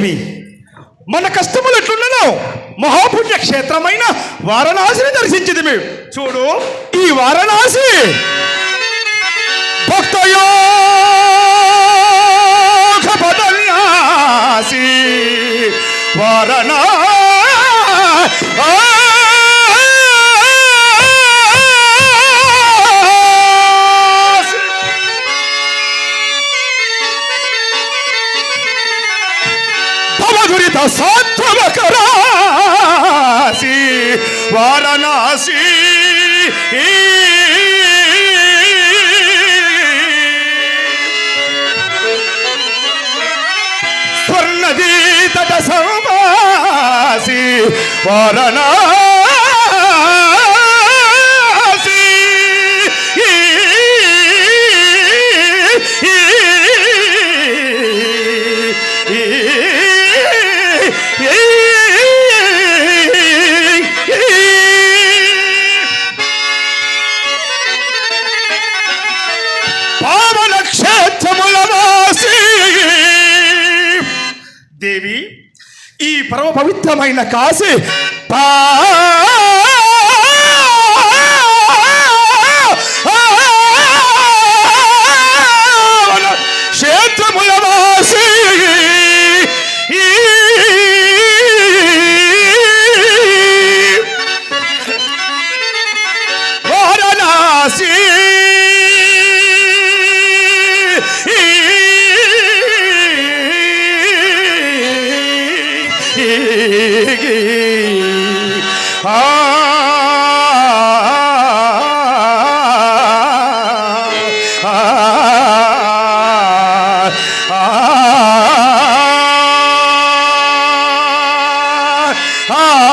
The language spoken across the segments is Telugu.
దేవి మన కష్టములు ఎట్లుండను మహాపుణ్య క్షేత్రమైన వారణాసిని దర్శించింది మేము. చూడు ఈ వారణాసి భక్తయోగ వారణ వారణా భవదురిత సాత్వకరాసి వారణాసి. స్వర్ణదీ తట సంవాసి వారణాసి. పవిత్రమైన కాశీ. పా ah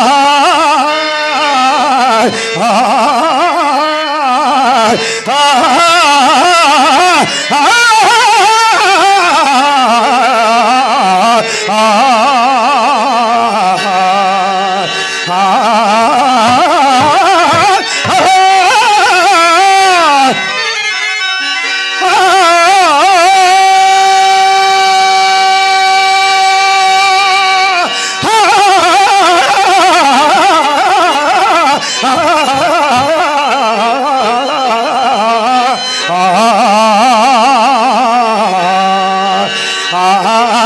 Ah. ha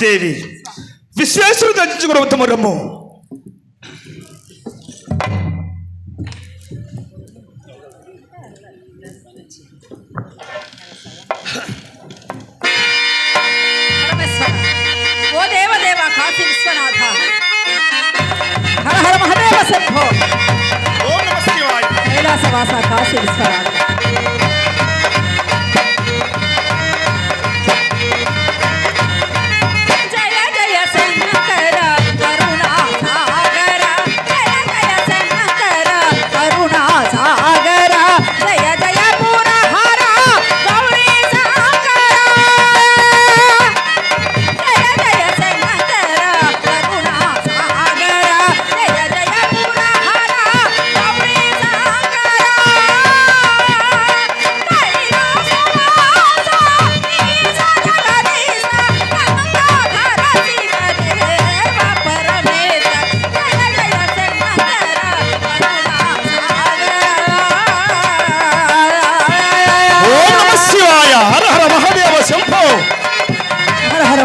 దేవి విశ్వేశ్వరు దంచుకురవతమరము हर महादेव शंभो ओम नमः शिवाय। कैलासवासा काशी विश्वनाथ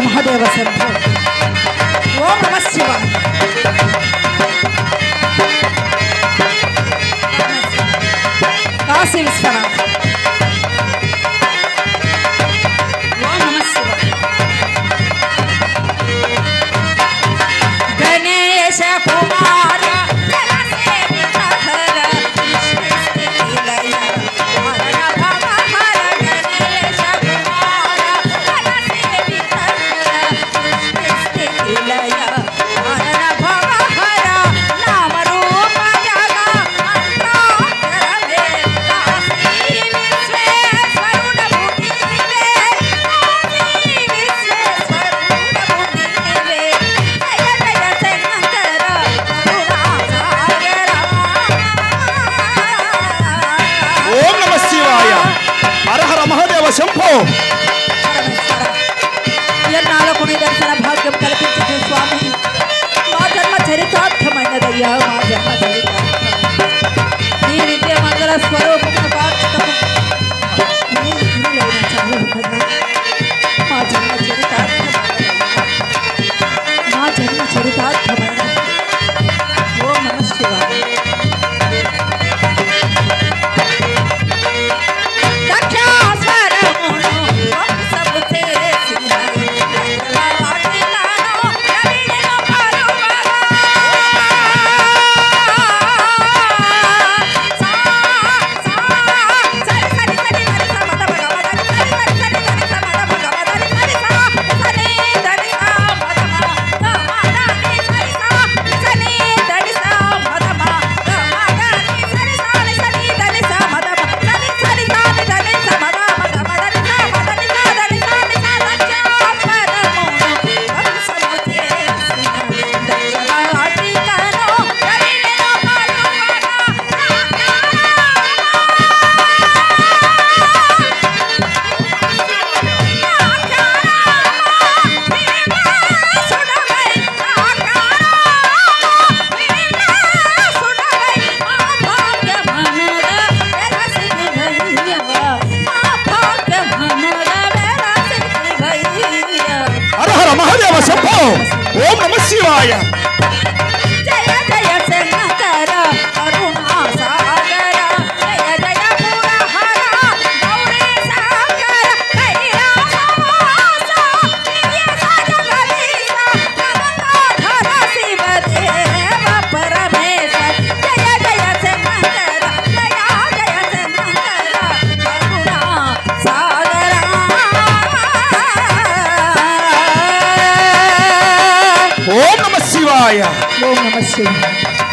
महादेव सिद्धो ओम नमः शिवाय। काशी विश्वनाथ।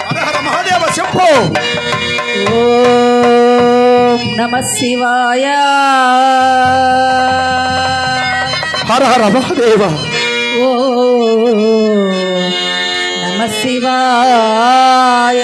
హరహర మహాదేవ చెప్పు ఓం నమ శివాయ. హరహర మహాదేవ. ఓ నమ శివాయ.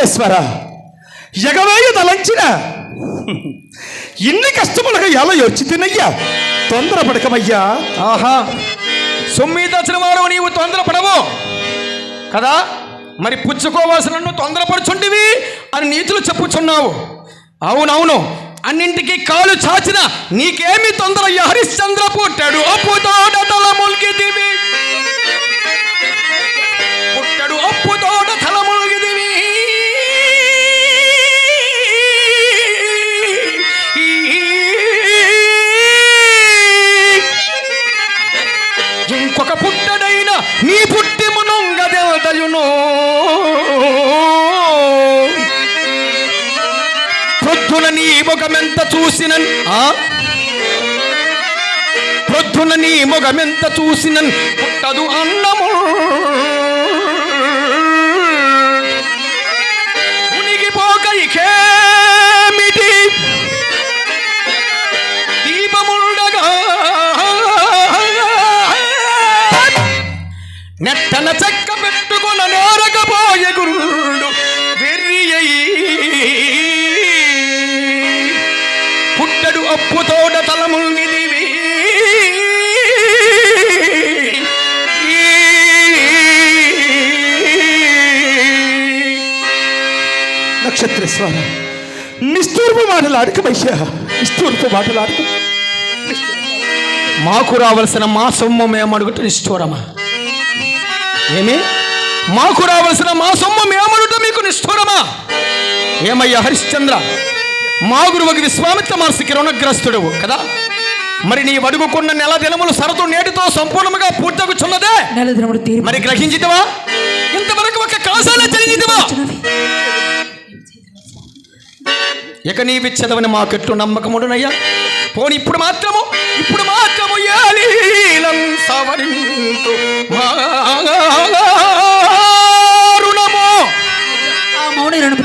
నక్షత్రేశ్వర ఎగవేయ తలంచిన ఇన్ని కష్టములకు ఎలా వచ్చిందినయ్యా తొందరపడకమయ్యా. ఆహా సొమ్మిదచ్చిన వారు నీవు తొందరపడవు. కదా? మరి పుచ్చుకోవాల్సిన నువ్వు తొందరపడుచుంటివి అని నీతులు చెప్పుచున్నావు. అవునవును అన్నింటికి కాలు చాచిన నీకేమి తొందర హరిశ్చంద్ర పుట్టాడు. అప్పుతోట తల ముల్కిదివి మునొంగదెవదయును ప్రొద్దున నీ ముఖమెంత చూసిన ప్రొద్దున నీ ముఖమెంత చూసిన పుట్టదు అన్నము. ఉనిగిపోక ఇకేమిటి? దీపముండగా. నెత్తన చెక్క పుట్టడు అప్పుతోడ తలముల్నిదివి నక్షత్రేశ్వర నిస్తూర్పు మాటలు అడకమయ్యా నిస్తూర్పు మాటలు మాకు రావలసిన మా సొమ్ము మేము అడుగుతూ నిష్ఠూరమా? ఏమి? మాకు రావలసిన మా సొమ్ము మేము అడుగుట మీకు నిష్ఠూరమా? ఏమయ్యా హరిశ్చంద్ర? మా గురువుకి విశ్వామిత్ర మహర్షికి రుణగ్రస్తుడు కదా? మరి నీ అడుగుకున్న నెల దినములు సరదు నేటితో సంపూర్ణముగా పూర్తగుచున్నదే? నెల దినములు తీరి. మరి గ్రహించితవా? ఇంతవరకు ఒక కాసాల చదివితవా ఇక నీవిచ్చదవని మాకెట్లు నమ్మకముడునయ్యా. పోని ఇప్పుడు మాత్రము ఇప్పుడు మాత్రము ఏలీలం సవరింతు మారుణము ఆ మౌని రుణము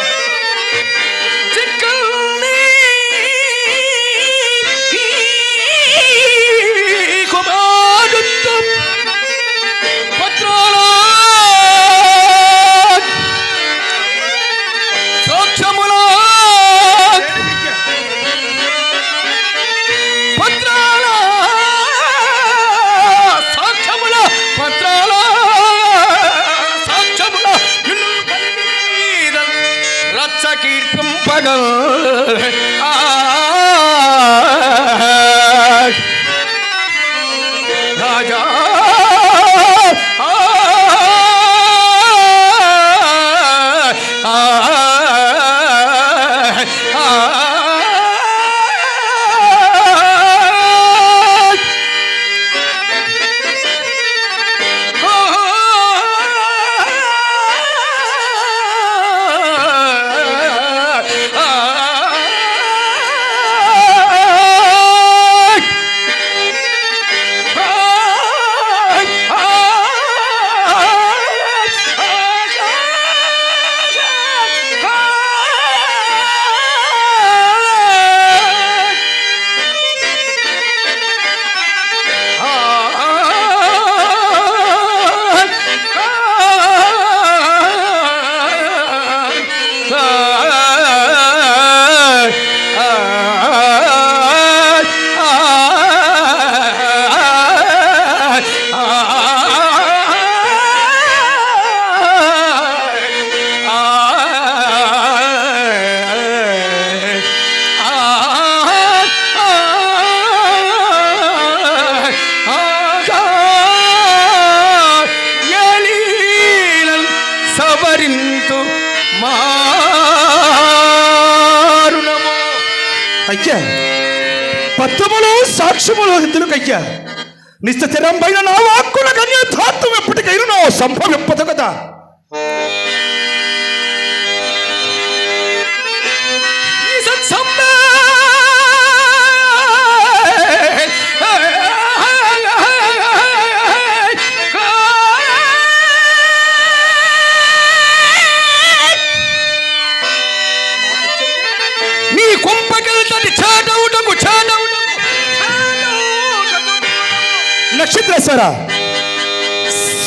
పత్రములు సాక్ష్యములు ఎందుకయ్యా? నిశ్చిరం పైన నా వాక్కుల కన్యా ధాత్వం ఎప్పటికైనా సంభవింపదు కదా? నక్షత్రేశ్వర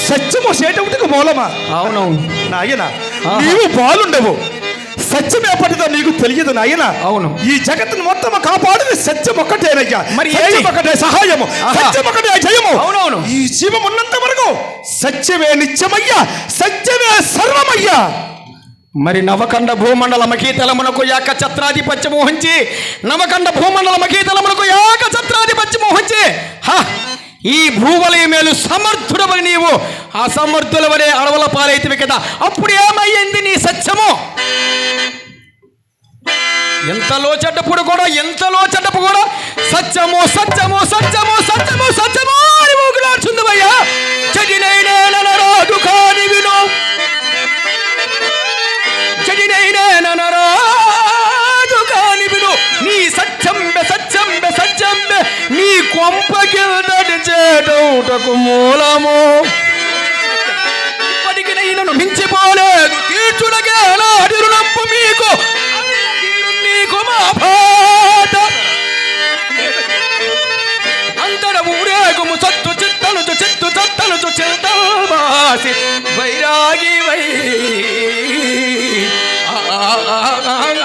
సత్యము సేటవుటకు మూలమా? అవునవును. నాయన. నీవు బాలుండవు. సత్యం ఎప్పటిదో నీకు తెలియదు నాయన. అవును. ఈ జగత్తును మొత్తం కాపాడేది సత్యం ఒక్కటేనయ్యా. మరి సత్యం? ఒకటే సహాయము. సత్యం ఒకటే జయము. అవునవును. ఈ జీవం ఉన్నంత వరకు సత్యమే నిత్యమయ్యా. సత్యమే సర్వమయ్యా. మరి నవకండ భూమండల మకీతలమునకు యాక ఛత్రాధిపత్యము వహించి నవకండ భూమండల మకీతలమునకు యాక ఛత్రాధిపత్యము వహించి హ! ఈ భూవలయ మేలు సమర్థుడవని నీవు. అసమర్థులవనే అడవుల పాలైతివి కదా. అప్పుడు ఏమయ్యింది నీ సత్యము? ఎంతలో చెడ్డప్పుడు కూడా ఎంతలో చెడ్డపు కూడా సత్యము సత్యము సత్యము సత్యము సత్యము అని ఊగులాడుచుందివయ్యా చెడినైనా రాదు కాని వినో కొంప కిందటి చేటౌటకు మూలము. ఇప్పటికి నేను మించిపోలేదు. తీర్చుడగా నాటి రుణంపు మీకు. నీకు మా బాధ. అంతర ఊరేగుము సత్తు చిత్తను చిత్తు చత్తను చింతవాసి వైరాగి వై. ఆ.